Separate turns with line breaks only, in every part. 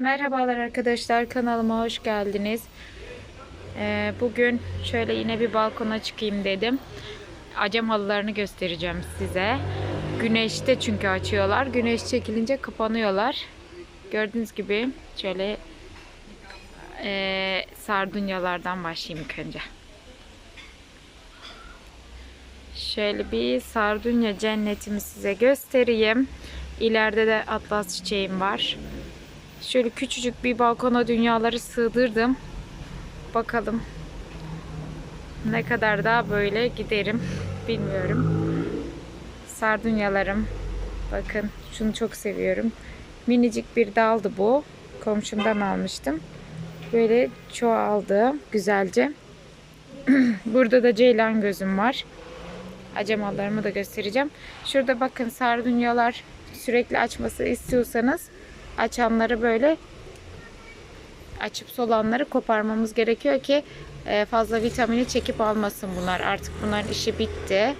Merhabalar arkadaşlar kanalıma hoş geldiniz. Ee, bugün şöyle yine bir balkona çıkayım dedim. Acem halılarını göstereceğim size. Güneşte çünkü açıyorlar. Güneş çekilince kapanıyorlar. Gördüğünüz gibi şöyle e, sardunyalardan başlayayım ilk önce. Şöyle bir sardunya cennetimi size göstereyim. İleride de atlas çiçeğim var. Şöyle küçücük bir balkona dünyaları sığdırdım. Bakalım ne kadar daha böyle giderim bilmiyorum. Sardunyalarım. Bakın şunu çok seviyorum. Minicik bir daldı bu. Komşumdan almıştım. Böyle çoğaldı güzelce. Burada da ceylan gözüm var. Acemalarımı da göstereceğim. Şurada bakın sardunyalar sürekli açması istiyorsanız açanları böyle açıp solanları koparmamız gerekiyor ki e, fazla vitamini çekip almasın bunlar. Artık bunların işi bitti.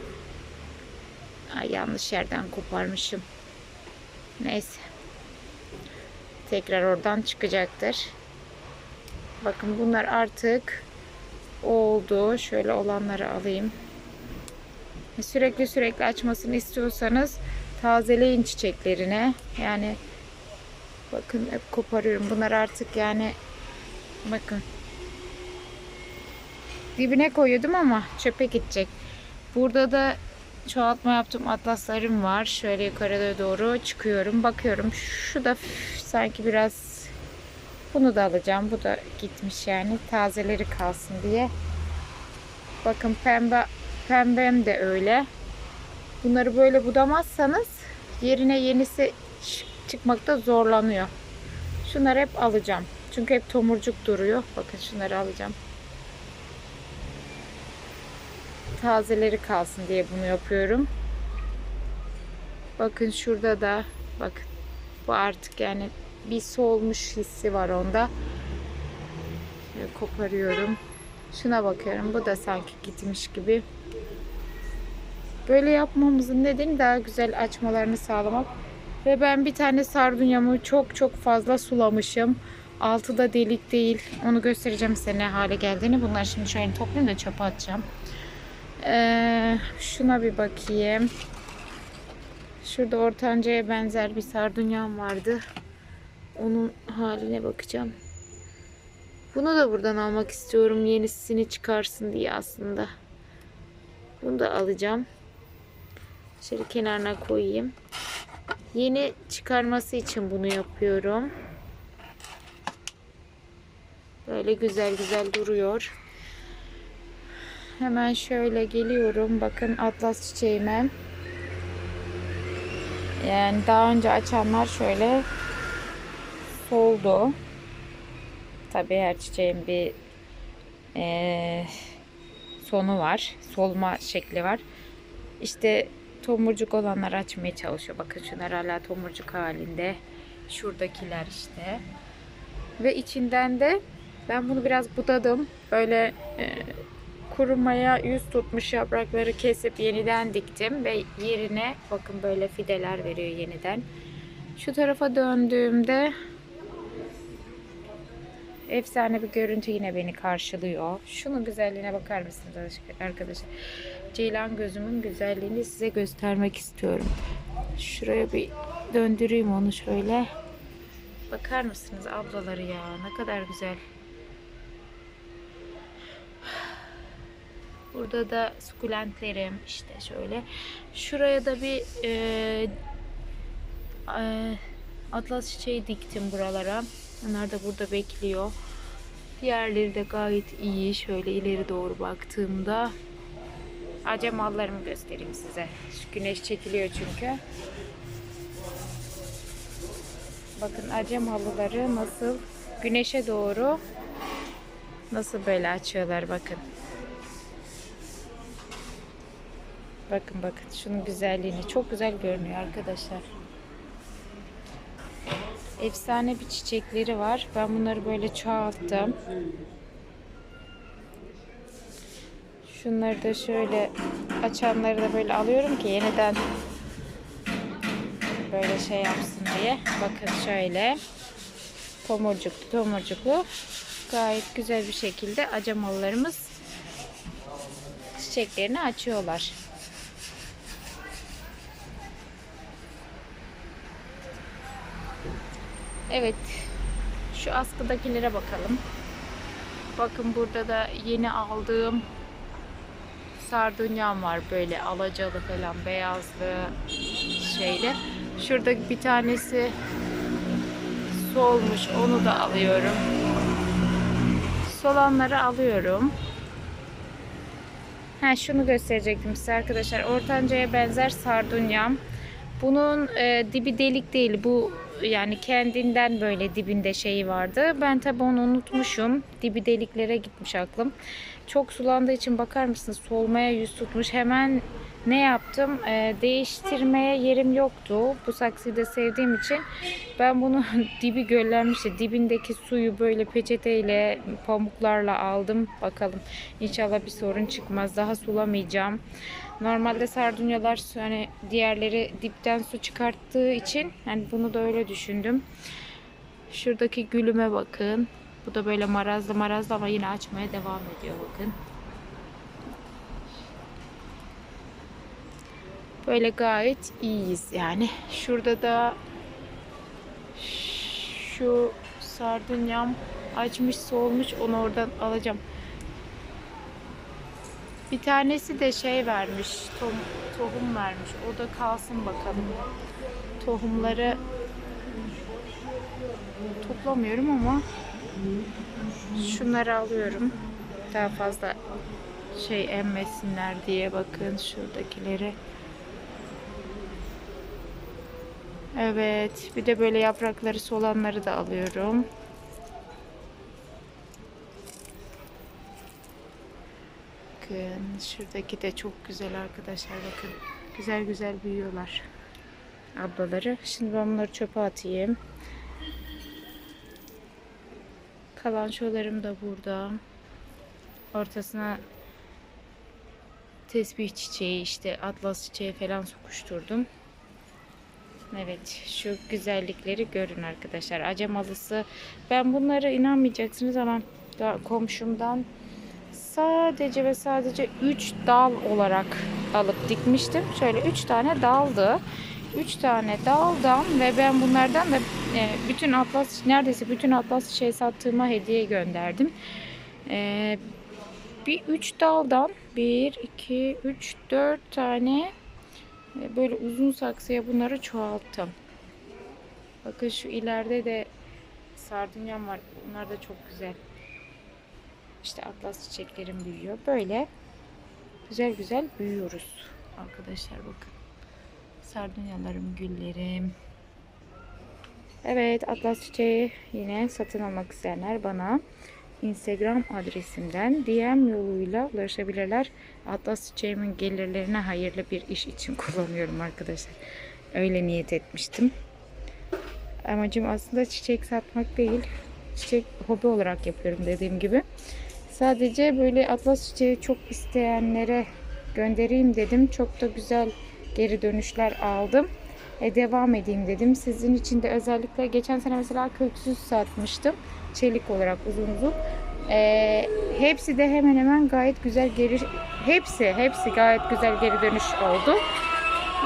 Ay, yanlış yerden koparmışım. Neyse. Tekrar oradan çıkacaktır. Bakın bunlar artık oldu. Şöyle olanları alayım. Sürekli sürekli açmasını istiyorsanız tazeleyin çiçeklerine. Yani bakın hep koparıyorum. Bunlar artık yani bakın dibine koyuyordum ama çöpe gidecek. Burada da çoğaltma yaptığım atlaslarım var. Şöyle yukarıda doğru çıkıyorum. Bakıyorum. Şu da sanki biraz bunu da alacağım. Bu da gitmiş yani. Tazeleri kalsın diye. Bakın pembe pembem de öyle. Bunları böyle budamazsanız yerine yenisi çıkmakta zorlanıyor. Şunları hep alacağım. Çünkü hep tomurcuk duruyor. Bakın şunları alacağım. Tazeleri kalsın diye bunu yapıyorum. Bakın şurada da bakın bu artık yani bir solmuş hissi var onda. Şöyle koparıyorum. Şuna bakıyorum. Bu da sanki gitmiş gibi. Böyle yapmamızın nedeni daha güzel açmalarını sağlamak. Ve ben bir tane sardunyamı çok çok fazla sulamışım. Altı da delik değil. Onu göstereceğim size ne hale geldiğini. Bunları şimdi şöyle toplayayım da çöpe atacağım. Ee, şuna bir bakayım. Şurada ortancaya benzer bir sardunyam vardı. Onun haline bakacağım. Bunu da buradan almak istiyorum. Yenisini çıkarsın diye aslında. Bunu da alacağım. Şöyle kenarına koyayım. Yeni çıkarması için bunu yapıyorum. Böyle güzel güzel duruyor. Hemen şöyle geliyorum. Bakın atlas çiçeğime. Yani daha önce açanlar şöyle soldu. Tabii her çiçeğin bir e, sonu var. Solma şekli var. İşte tomurcuk olanlar açmaya çalışıyor. Bakın şunlar hala tomurcuk halinde. Şuradakiler işte. Ve içinden de ben bunu biraz budadım. Böyle e, kurumaya yüz tutmuş yaprakları kesip yeniden diktim ve yerine bakın böyle fideler veriyor yeniden. Şu tarafa döndüğümde efsane bir görüntü yine beni karşılıyor. Şunun güzelliğine bakar mısınız arkadaşlar? Ceylan gözümün güzelliğini size göstermek istiyorum. Şuraya bir döndüreyim onu şöyle. Bakar mısınız ablaları ya? Ne kadar güzel. Burada da sukulentlerim işte şöyle. Şuraya da bir e, e, atlas çiçeği diktim buralara. Onlar da burada bekliyor. Diğerleri de gayet iyi. Şöyle ileri doğru baktığımda acem mallarımı göstereyim size. Şu güneş çekiliyor çünkü. Bakın acem halıları nasıl güneşe doğru nasıl böyle açıyorlar bakın. Bakın bakın şunun güzelliğini. Çok güzel görünüyor arkadaşlar. Efsane bir çiçekleri var. Ben bunları böyle çoğalttım. Şunları da şöyle açanları da böyle alıyorum ki yeniden böyle şey yapsın diye. Bakın şöyle. Tomurcuklu tomurcuklu. Gayet güzel bir şekilde acemalılarımız çiçeklerini açıyorlar. Evet. Şu askıdakilere bakalım. Bakın burada da yeni aldığım sardunyam var böyle alacalı falan beyazlı şeyle. Şurada bir tanesi solmuş onu da alıyorum. Solanları alıyorum. Ha şunu gösterecektim size arkadaşlar. Ortancaya benzer sardunyam. Bunun e, dibi delik değil. Bu yani kendinden böyle dibinde şeyi vardı. Ben tabi onu unutmuşum. Dibi deliklere gitmiş aklım. Çok sulandığı için bakar mısınız solmaya yüz tutmuş. Hemen ne yaptım? E, değiştirmeye yerim yoktu. Bu saksıyı da sevdiğim için ben bunu dibi göllenmişti. Dibindeki suyu böyle peçeteyle pamuklarla aldım. Bakalım inşallah bir sorun çıkmaz. Daha sulamayacağım. Normalde sardunyalar hani diğerleri dipten su çıkarttığı için hani bunu da öyle düşündüm. Şuradaki gülüme bakın. Bu da böyle marazlı marazlı ama yine açmaya devam ediyor bakın. Böyle gayet iyiyiz yani. Şurada da şu sardunyam açmış solmuş onu oradan alacağım. Bir tanesi de şey vermiş, tohum, tohum vermiş. O da kalsın bakalım. Tohumları toplamıyorum ama şunları alıyorum. Daha fazla şey emmesinler diye bakın şuradakileri. Evet, bir de böyle yaprakları solanları da alıyorum. Bakın şuradaki de çok güzel arkadaşlar bakın. Güzel güzel büyüyorlar ablaları. Şimdi ben bunları çöpe atayım. Kalan şolarım da burada. Ortasına tesbih çiçeği işte atlas çiçeği falan sokuşturdum. Evet şu güzellikleri görün arkadaşlar. Acemalısı. Ben bunları inanmayacaksınız ama komşumdan sadece ve sadece 3 dal olarak alıp dikmiştim. Şöyle 3 tane daldı. 3 tane daldan ve ben bunlardan da e, bütün atlas neredeyse bütün atlas şey sattığıma hediye gönderdim. E, bir 3 daldan 1 2 3 4 tane e, böyle uzun saksıya bunları çoğalttım. Bakın şu ileride de sardunyam var. Bunlar da çok güzel. İşte atlas çiçeklerim büyüyor. Böyle güzel güzel büyüyoruz. Arkadaşlar bakın. Sardunyalarım, güllerim. Evet atlas çiçeği yine satın almak isteyenler bana Instagram adresimden DM yoluyla ulaşabilirler. Atlas çiçeğimin gelirlerine hayırlı bir iş için kullanıyorum arkadaşlar. Öyle niyet etmiştim. Amacım aslında çiçek satmak değil. Çiçek hobi olarak yapıyorum dediğim gibi. Sadece böyle atlas çiçeği çok isteyenlere göndereyim dedim. Çok da güzel geri dönüşler aldım. E, devam edeyim dedim. Sizin için de özellikle geçen sene mesela köksüz satmıştım. Çelik olarak uzun uzun. E, hepsi de hemen hemen gayet güzel geri hepsi hepsi gayet güzel geri dönüş oldu.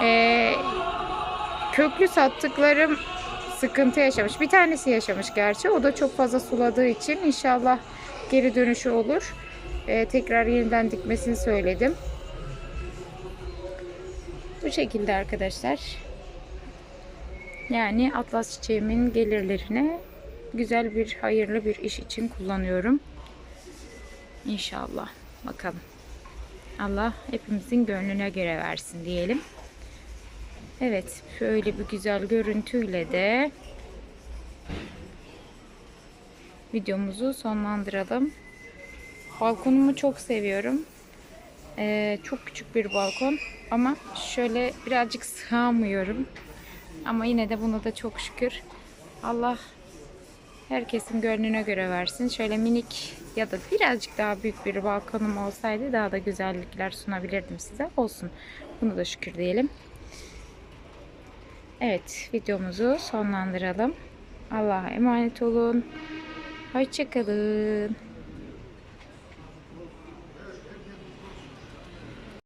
E, köklü sattıklarım sıkıntı yaşamış. Bir tanesi yaşamış gerçi. O da çok fazla suladığı için inşallah geri dönüşü olur. Ee, tekrar yeniden dikmesini söyledim. Bu şekilde arkadaşlar. Yani atlas çiçeğimin gelirlerine güzel bir hayırlı bir iş için kullanıyorum. İnşallah. Bakalım. Allah hepimizin gönlüne göre versin diyelim. Evet, şöyle bir güzel görüntüyle de videomuzu sonlandıralım. Balkonumu çok seviyorum. Ee, çok küçük bir balkon ama şöyle birazcık sığamıyorum. Ama yine de buna da çok şükür. Allah herkesin gönlüne göre versin. Şöyle minik ya da birazcık daha büyük bir balkonum olsaydı daha da güzellikler sunabilirdim size. Olsun. Bunu da şükür diyelim. Evet videomuzu sonlandıralım. Allah'a emanet olun. Hoşçakalın.